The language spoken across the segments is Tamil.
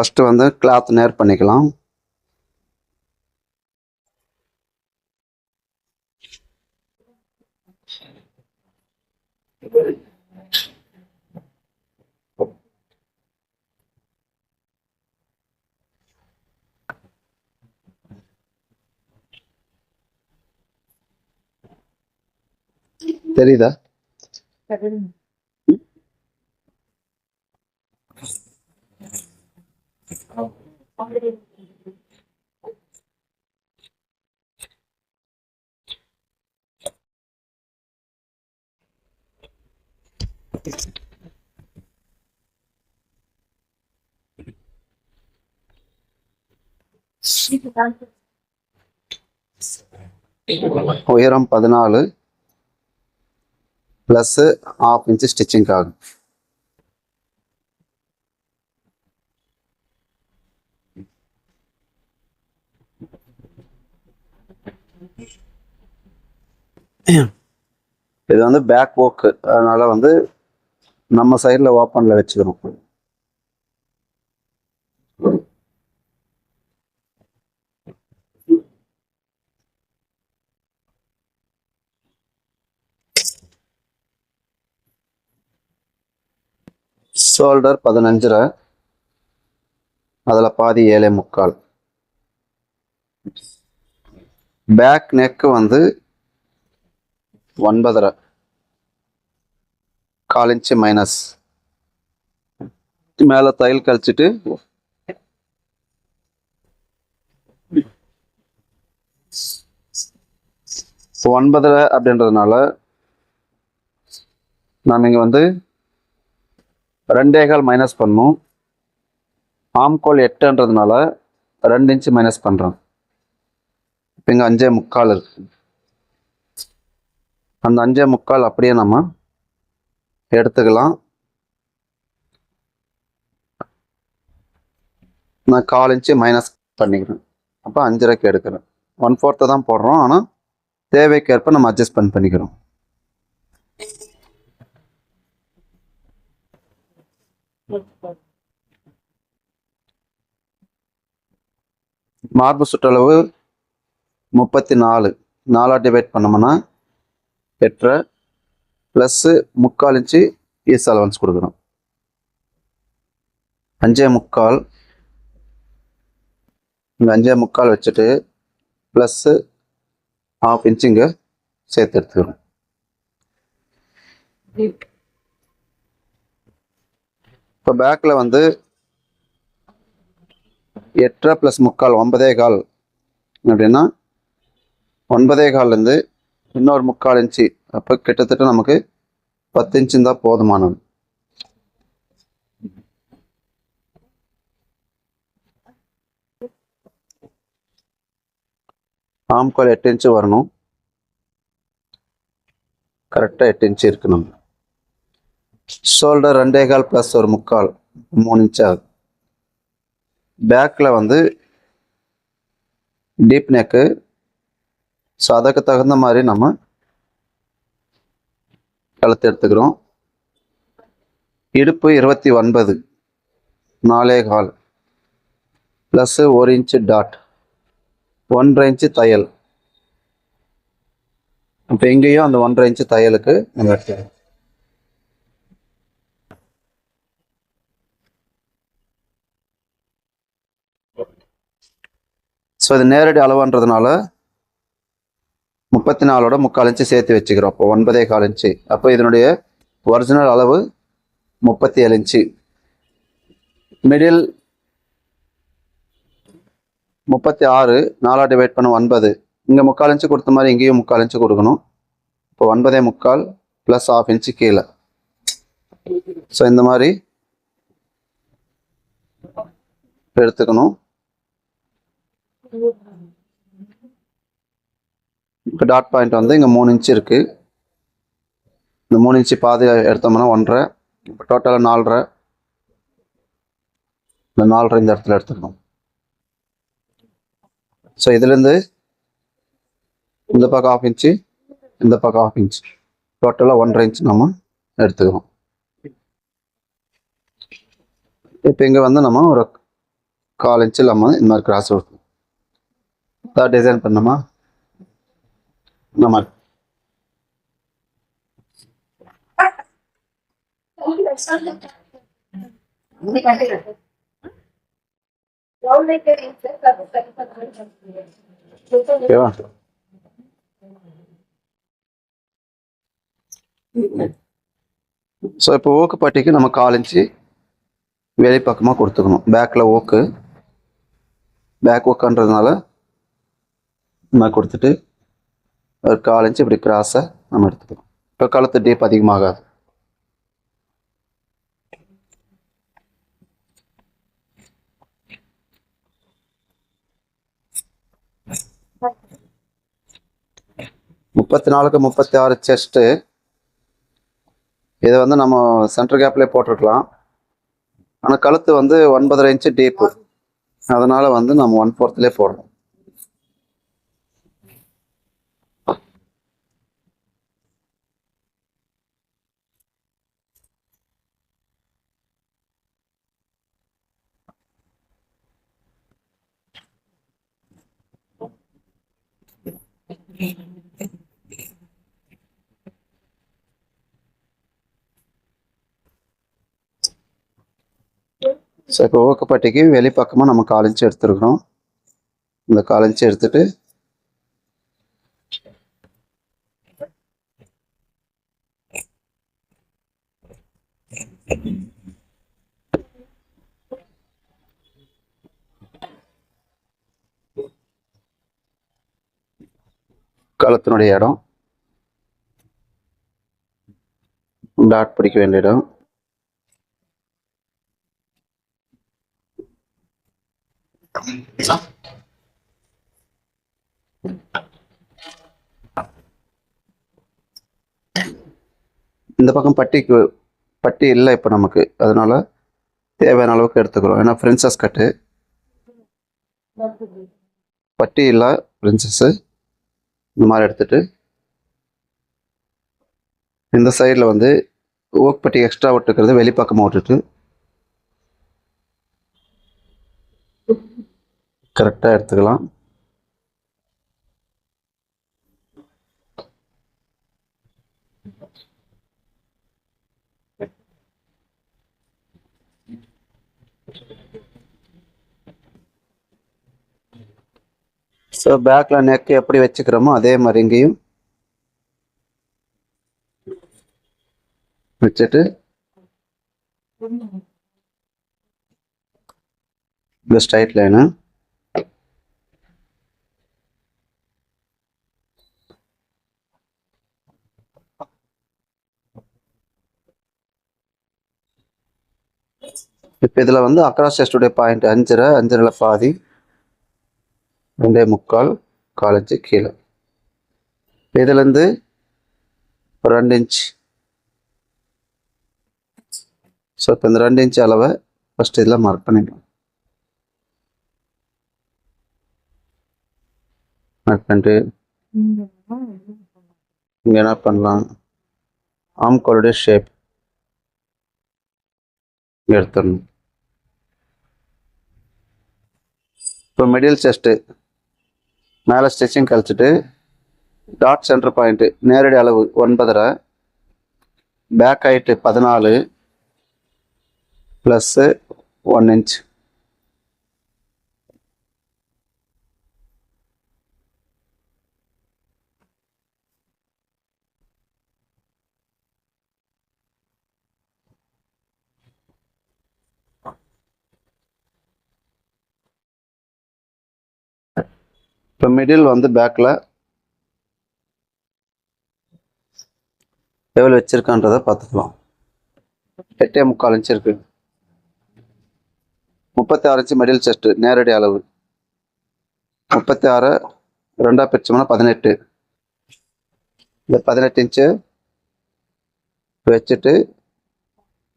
ஃபஸ்ட்டு வந்து கிளாத் நேர் பண்ணிக்கலாம். தெரியுதா? உயரம் பதினாலு ப்ளஸ்ஸு ஆஃப் இன்ச்சு ஸ்டிச்சிங் ஆகும். இது வந்து பேக் ஓக்கு அதனால வந்து நம்ம சைடில் ஓப்பனில் வச்சுக்கிறோம். ஷோல்டர் பதினஞ்சரை அதில் பாதி ஏழே முக்கால். பேக் நெக்கு வந்து ஒன்பதரை. கால் இன்ச்சு மைனஸ் மேலே தையல் கழிச்சிட்டு. ஒன்பதரை அப்படின்றதுனால நாம் இங்கே வந்து ரெண்டே கால் மைனஸ் பண்ணும். ஆம்கோல் எட்டுன்றதுனால ரெண்டு இன்ச்சு மைனஸ் பண்ணுறோம் இப்போ இங்கே அஞ்சே முக்கால் இருக்குது அந்த அஞ்சே முக்கால் அப்படியே நம்ம எடுத்துக்கலாம். நான் கால் இன்ச்சு மைனஸ் பண்ணிக்கிறேன். அப்போ அஞ்சரைக்கு எடுக்கிறேன். ஒன் ஃபோர்த்தை தான் போடுறோம். ஆனால் தேவைக்கேற்ப நம்ம அட்ஜஸ்ட் பண்ணி பண்ணிக்கிறோம். மார்பு சுற்றளவு முப்பத்தி நாலு. நாலாக டிவைட் பண்ணோம்னா எட்டரை ப்ளஸ்ஸு முக்கால் இன்ச்சு ஈஸ் அலவன்ஸ் கொடுக்கணும். அஞ்சே முக்கால். இந்த அஞ்சே முக்கால் வச்சுட்டு ப்ளஸ்ஸு ஹாஃப் இன்ச்சுங்க சேர்த்து எடுத்துக்கணும் இப்போ பேக்கில் வந்து எட்டரை ப்ளஸ் முக்கால் ஒன்பதே கால் அப்படின்னா ஒன்பதே கால்லேருந்து இன்னொரு முக்கால் இன்ச்சு. அப்போ கிட்டத்தட்ட நமக்கு பத்து இன்ச்சு இருந்தால் போதுமானது. ஆம்கால் எட்டு இன்ச்சு வரணும். கரெக்டாக எட்டு இன்ச்சு இருக்கு நம்ம ஷோல்டர் ரெண்டே கால் ப்ளஸ் ஒரு முக்கால் மூணு இன்ச்சு ஆகுது. பேக்கில் வந்து டீப் நெக்கு ஸோ அதுக்கு தகுந்த மாதிரி நம்ம கழுத்து எடுத்துக்கிறோம். இடுப்பு இருபத்தி ஒன்பது. நாலே கால். ப்ளஸ்ஸு ஒரு இன்ச்சு டாட் ஒன்றரை இன்ச்சு தையல். இப்போ எங்கேயும் அந்த ஒன்றரை இன்ச்சு தையலுக்கு நம்ம எடுத்துக்கிறோம். ஸோ இது நேரடி அளவுன்றதுனால முப்பத்தி நாலோட முக்கால் இன்ச்சு சேர்த்து வச்சுக்கிறோம். அப்போ ஒன்பதே கால் இன்ச்சு. அப்போ இதனுடைய ஒரிஜினல் அளவு முப்பத்தி ஏழு இன்ச்சு. மிடில் முப்பத்தி ஆறு நாலா டிவைட் பண்ண ஒன்பது. இங்கே முக்கால் இன்ச்சு கொடுத்த மாதிரி இங்கேயும் முக்கால் இன்ச்சு கொடுக்கணும். இப்போ ஒன்பதே முக்கால் ப்ளஸ் ஆஃப் இன்ச்சு கீழே. ஸோ இந்த மாதிரி எடுத்துக்கணும். இப்போ டாட் பாயிண்ட் வந்து இங்கே மூணு இன்ச்சு இருக்குது இந்த மூணு இன்ச்சு பாதி எடுத்தோம்னா ஒன்றரை. இப்போ டோட்டலாக நாலரை. இந்த நாலரை இந்த இடத்துல எடுத்துக்கணும். ஸோ இதுலேருந்து இந்த பக்கம் ஆஃப் இன்ச்சு இந்த பக்கம் ஆஃப் இன்ச் டோட்டலாக ஒன்றரை இன்ச் நம்ம எடுத்துக்கிறோம் இப்போ இங்கே வந்து நம்ம ஒரு கால் இன்ச்சு நம்ம இந்த மாதிரி கிராஸ் கொடுக்கணும். அதான் டிசைன் பண்ணோமா இந்த மாதிரி ஓகேவா ஸோ இப்போ ஓக்கு பாட்டிக்கு நம்ம கால் இன்ச்சு வெளிப்பக்கமாக கொடுத்துக்கணும். பேக்கில் ஓக்கு. பேக் ஓக்குன்றதுனால நம்ம கொடுத்துட்டு ஒரு கால் இன்ச்சு இப்படி கிராஸை நம்ம எடுத்துக்கலாம். இப்போ கழுத்து டீப் அதிகமாகாது. முப்பத்தி நாலுக்கு முப்பத்தி ஆறு செஸ்ட்டு இதை வந்து நம்ம சென்டர் கேப்லேயே போட்டிருக்கலாம். ஆனால் கழுத்து வந்து ஒன்பதரை இன்ச்சு டீப்பு அதனால் வந்து நம்ம ஒன் ஃபோர்த்துலேயே போடுறோம் ஸோ இப்போ ஓக்கப்பட்டிக்கு வெளிப்பக்கமாக நம்ம கால் எடுத்துருக்குறோம். இந்த காலிஞ்சு எடுத்துட்டு Thank எடுத்துட்டு கழுத்தினுடைய இடம். டாட் பிடிக்க வேண்டிய இடம். இந்த பக்கம் பட்டிக்கு பட்டி இல்லை இப்போ நமக்கு. அதனால தேவையான அளவுக்கு எடுத்துக்கிறோம். ஏன்னா பிரின்சஸ் கட்டு பட்டி இல்லை பிரின்சஸ்ஸு இந்த மாதிரி எடுத்துட்டு இந்த சைடில் வந்து ஓக்பட்டி எக்ஸ்ட்ரா விட்டுக்கிறது வெளிப்பக்கமாக விட்டுட்டு கரெக்டாக எடுத்துக்கலாம். ஸோ பேக்கில் நெக் எப்படி வச்சுக்கிறோமோ அதே மாதிரி இங்கேயும் வச்சுட்டு இந்த ஸ்ட்ரைட் லைனு இப்போ இதில் வந்து அக்ராஸ் செஸ்டுடைய பாயிண்ட் அஞ்சரை அஞ்சரில் பாதி. ரெண்டே முக்கால் கால் இன்ச்சு கீழே. இதுலேருந்து ஒரு ரெண்டு இன்ச் ஸோ இப்போ இந்த ரெண்டு இன்ச் அளவை ஃபஸ்ட் இதில் மார்க் பண்ணிக்கலாம். மார்க் பண்ணிட்டு இங்கே என்ன பண்ணலாம்? ஆம்கோலுடைய ஷேப் எடுத்துடணும். இப்போ மிடில் செஸ்ட்டு மேலே ஸ்டிச்சிங் கழிச்சிட்டு டாட் சென்டர் பாயிண்ட்டு நேரடி அளவு ஒன்பதரை பேக் ஹைட்டு பதினாலு ப்ளஸ்ஸு ஒன் இன்ச் இப்போ மிடில் வந்து பேக்கில் எவ்வளோ வச்சுருக்கான்றதை பார்த்துக்கலாம். எட்டே முக்கால் இன்ச் இருக்கு. முப்பத்தி ஆறு இன்ச்சு மிடில் செஸ்ட்டு நேரடி அளவு. முப்பத்தி ஆறு ரெண்டாக பிரிச்சோம்னா பதினெட்டு. இந்த பதினெட்டு இன்ச்சு வச்சுட்டு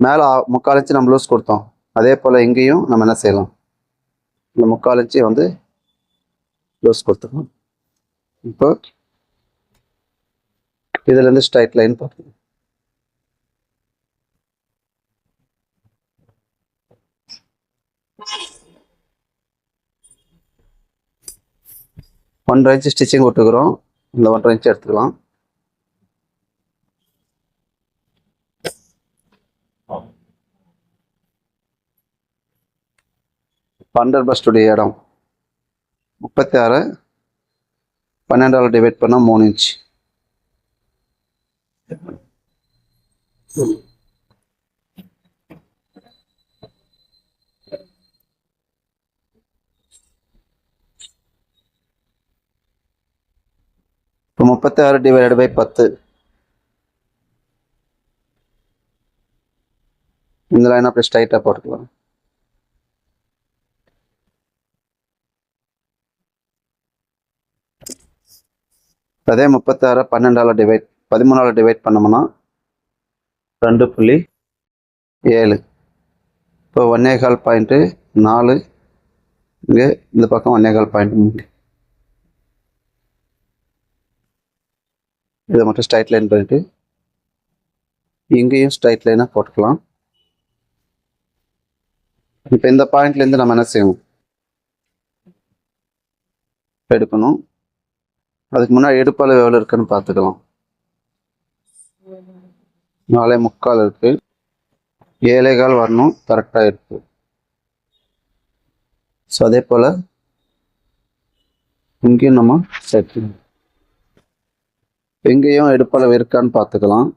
மேலே முக்கால் இன்ச்சு நம்ம லூஸ் கொடுத்தோம். அதே போல் இங்கேயும் நம்ம என்ன செய்யலாம்? இந்த முக்கால் இன்ச்சு வந்து க்ளோஸ் கொடுத்துக்கணும் இப்போ இதுலேருந்து ஸ்ட்ரைட் லைன் பார்க்கணும் ஒன்றரை இன்ச்சு ஸ்டிச்சிங் விட்டுக்கிறோம். இந்த ஒன்றரை இன்ச்சு எடுத்துக்கலாம். பண்டர் பஸ்டுடைய இடம். முப்பத்தி ஆறு பன்னெண்டால் டிவைட் பண்ணால் மூணு இன்ச் இப்போ முப்பத்தி ஆறு டிவைடட் பை பத்து. இந்த லைன் அப்படியே ஸ்ட்ரைட்டாக போட்டுக்கலாம். அதே முப்பத்தாறு பன்னெண்டால் டிவைட் பதிமூணால் டிவைட் பண்ணோம்னா ரெண்டு புள்ளி ஏழு. இப்போ ஒன்னே கால் பாயிண்ட்டு நாலு. இங்கே இந்த பக்கம் ஒன்னே கால் பாயிண்ட் இதை மட்டும் ஸ்ட்ரைட் லைன் பண்ணிட்டு இங்கேயும் ஸ்ட்ரைட் லைனாக போட்டுக்கலாம். இப்போ இந்த பாயிண்ட்லேருந்து நம்ம என்ன செய்வோம் எடுக்கணும். அதுக்கு முன்னாடி எடுப்பாளவு எவ்வளோ இருக்குன்னு பார்த்துக்கலாம். நாலே முக்கால் இருக்கு. ஏழை கால் வரணும் கரெக்டாக இருக்கு. ஸோ அதே போல் இங்கேயும் நம்ம செட் எங்கேயும் எடுப்பளவு இருக்கான்னு பார்த்துக்கலாம்.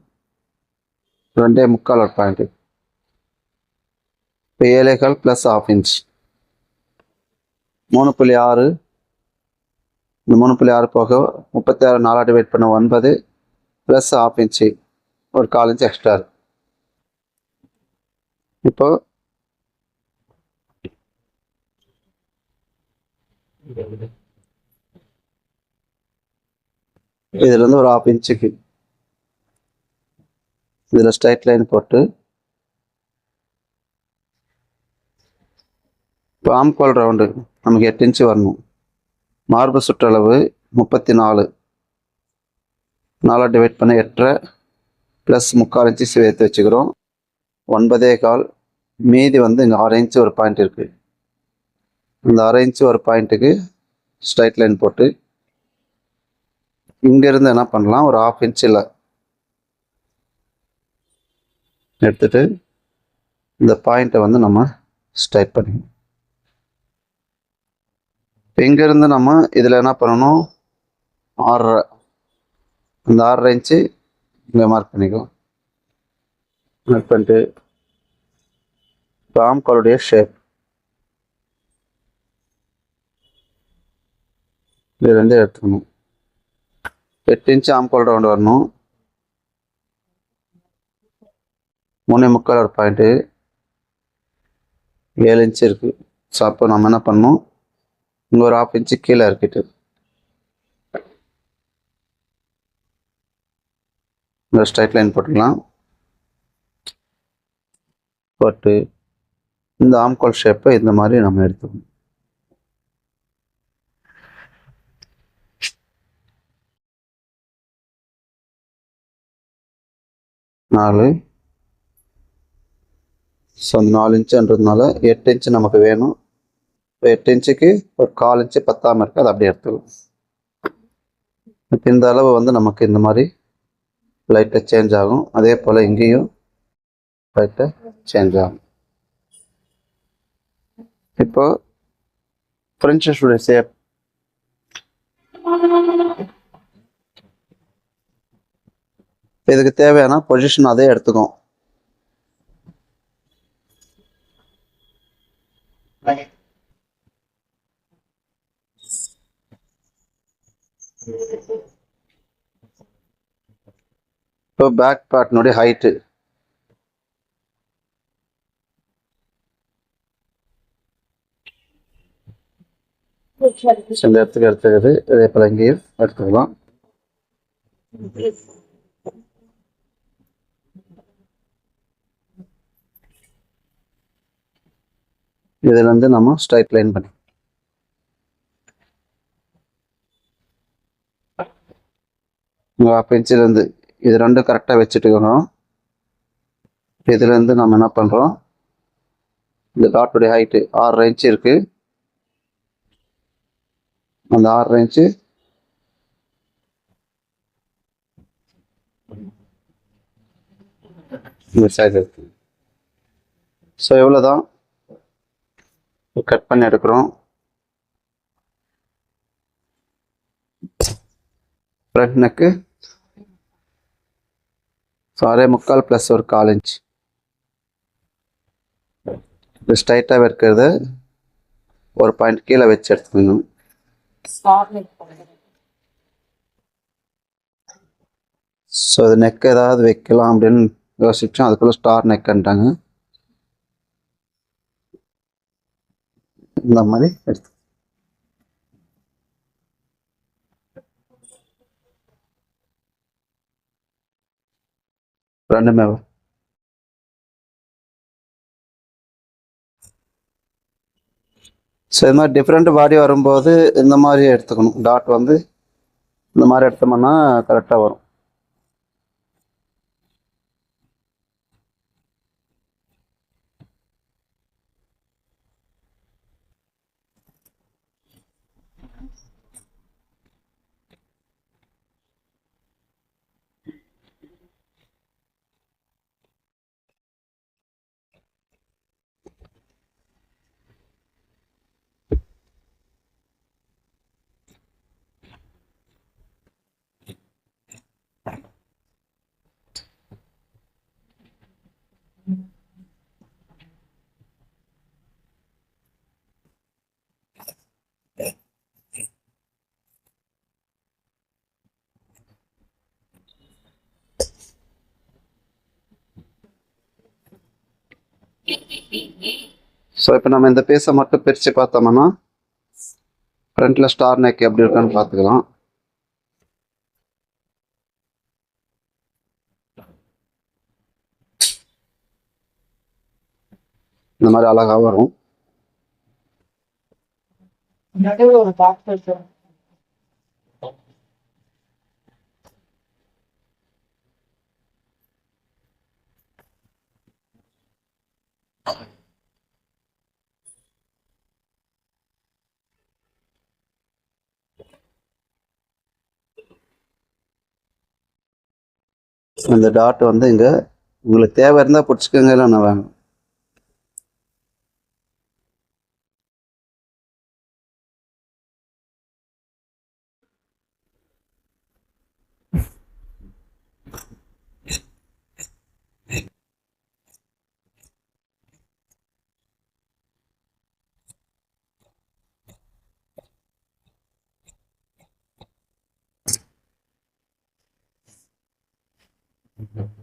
ரெண்டே முக்கால் ஒரு பாயிண்ட் இப்போ ஏழைகள் கால் ப்ளஸ் ஆஃப் இன்ச் மூணு புள்ளி ஆறு இந்த மூணு புள்ளி ஆறு போக முப்பத்தி ஆறு நாலா டிவைட் பண்ண ஒன்பது ப்ளஸ் ஆஃப் இன்ச்சு ஒரு கால் இன்ச் எக்ஸ்ட்ரா இப்போ இதுல இருந்து ஒரு ஆஃப் இன்ச்சுக்கு இதில் ஸ்ட்ரைட் லைன் போட்டு இப்போ ஆம்கால் ரவுண்டு நமக்கு எட்டு இன்ச்சு வரணும். மார்பு சுற்றளவு முப்பத்தி நாலு நாலாக டிவைட் பண்ண எட்டரை ப்ளஸ் முக்கால் இன்ச்சு சேர்த்து வச்சுக்கிறோம். ஒன்பதே கால் மீதி வந்து இங்கே ஆறு இன்ச்சு ஒரு பாயிண்ட் இருக்குது இந்த அரை இன்ச்சு ஒரு பாயிண்ட்டுக்கு ஸ்ட்ரைட் லைன் போட்டு இங்கேருந்து என்ன பண்ணலாம்? ஒரு ஆஃப் இன்ச்சில் எடுத்துகிட்டு இந்த பாயிண்ட்டை வந்து நம்ம ஸ்ட்ரைட் பண்ணிக்கணும். இங்கேருந்து நம்ம இதில் என்ன பண்ணணும்? ஆறரை இந்த ஆறரை இன்ச்சு இங்கே மார்க் பண்ணிக்கலாம் மார்க் பண்ணிட்டு ஆம்காலுடைய ஷேப் இதுலேருந்து எடுத்துக்கணும். எட்டு இன்ச்சு ஆம்கால் ரவுண்டு வரணும். மூணே முக்கால் ஒரு பாயிண்ட்டு ஏழு இன்ச்சு இருக்குது ஸோ அப்போ நம்ம என்ன பண்ணணும்? இங்கே ஒரு ஆஃப் இன்ச்சு கீழே இருக்கிட்டு இந்த ஸ்ட்ரைட் லைன் போட்டுக்கலாம். போட்டு இந்த ஆம்கால் ஷேப்பை இந்த மாதிரி நம்ம எடுத்துக்கணும். நாலு. ஸோ அந்த நாலு இன்ச்சுன்றதுனால எட்டு இன்ச்சு நமக்கு வேணும். இப்போ எட்டு இன்ச்சுக்கு ஒரு கால் இன்ச்சு பத்தாமல் இருக்குது அதை அப்படியே எடுத்துக்கலாம். இப்போ இந்த அளவு வந்து நமக்கு இந்த மாதிரி லைட்டாக சேஞ்ச் ஆகும். அதே போல் இங்கேயும் லைட்டாக சேஞ்ச் ஆகும். இப்போ ஃப்ரெஞ்சு சேப் இதுக்கு தேவையான பொசிஷன் அதே எடுத்துக்கும். இப்போ பேக் பார்ட்னுடைய ஹைட்டு இந்த இடத்துக்கு எடுத்துக்கிறது இதே போல் இங்கேயும் எடுத்துக்கலாம். இதுல இருந்து நம்ம ஸ்ட்ரைட் லைன் பண்ணி. பென்சிலேருந்து இது ரெண்டும் கரெக்டாக வச்சுட்டுக்கணும். இதுலேருந்து நம்ம என்ன பண்ணுறோம் இந்த டாட்டுடைய ஹைட்டு ஆறு இன்ச்சு இருக்குது அந்த ஆறு இன்ச்சு இந்த சைடு இருக்கு. ஸோ எவ்வளோ தான் கட் பண்ணி எடுக்கிறோம். ஃப்ரண்ட் நெக்கு ஸோ அதே முக்கால் ப்ளஸ் ஒரு கால் இன்ச் இது ஸ்ட்ரைட்டாக இருக்கிறத. ஒரு பாயிண்ட் கீழே வச்சு எடுத்துக்கணும். ஸோ இது நெக் ஏதாவது வைக்கலாம் அப்படின்னு யோசிச்சோம். அதுக்குள்ள ஸ்டார் நெக்குன்ட்டாங்க இந்த மாதிரி எடுத்து ரெண்டுமே வரும். ஸோ இது மாதிரி டிஃப்ரெண்ட் பாடி வரும்போது இந்த மாதிரி எடுத்துக்கணும் டாட் வந்து இந்த மாதிரி எடுத்தோம்னா கரெக்டாக வரும் ஸோ இப்போ நம்ம இந்த பீஸை மட்டும் பிரித்து பார்த்தோம்னா ஃப்ரண்ட்டில் ஸ்டார் நெக் எப்படி இருக்கான்னு பார்த்துக்கலாம். இந்த மாதிரி அழகாக வரும். நடுவில் ஒரு பாக்ஸ் இந்த டாட் வந்து இங்கே உங்களுக்கு தேவை இருந்தால் பிடிச்சிக்கோங்க இல்லை நான் வேணும்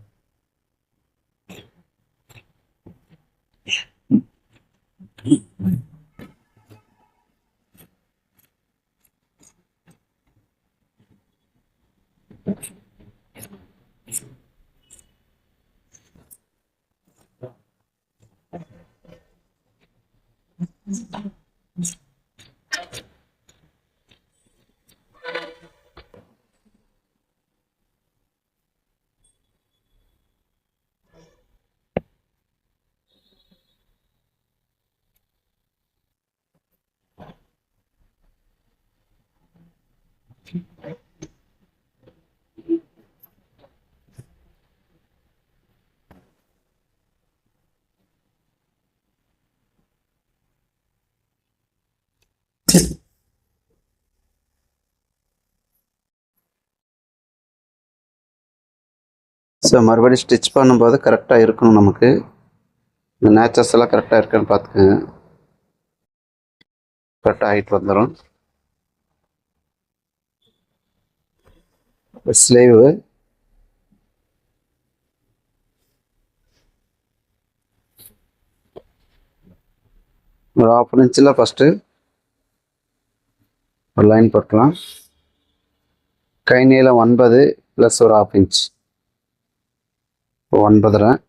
ஸோ மறுபடியும் ஸ்டிச் பண்ணும்போது கரெக்டாக இருக்கணும் நமக்கு. இந்த நேச்சர்ஸ் எல்லாம் கரெக்டாக இருக்கான்னு பார்த்துக்கோங்க. கரெக்டாக ஹைட் வந்துடும் ஸ்லீவு ஒரு ஆஃப் இன்ச்சில் ஃபஸ்ட்டு ஒரு லைன் போட்டுக்கலாம். கை நீளம் ஒன்பது ப்ளஸ் ஒரு ஆஃப் இன்ச் ஒன்பதரை.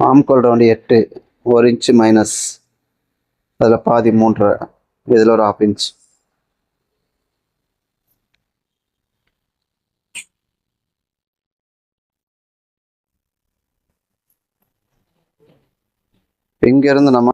ஆம்கோல் ரவுண்டு எட்டு. ஒரு இன்ச்சு மைனஸ் அதில் பாதி மூன்றரை. இதில் ஒரு ஹாஃப் இன்ச் இங்கேருந்து நம்ம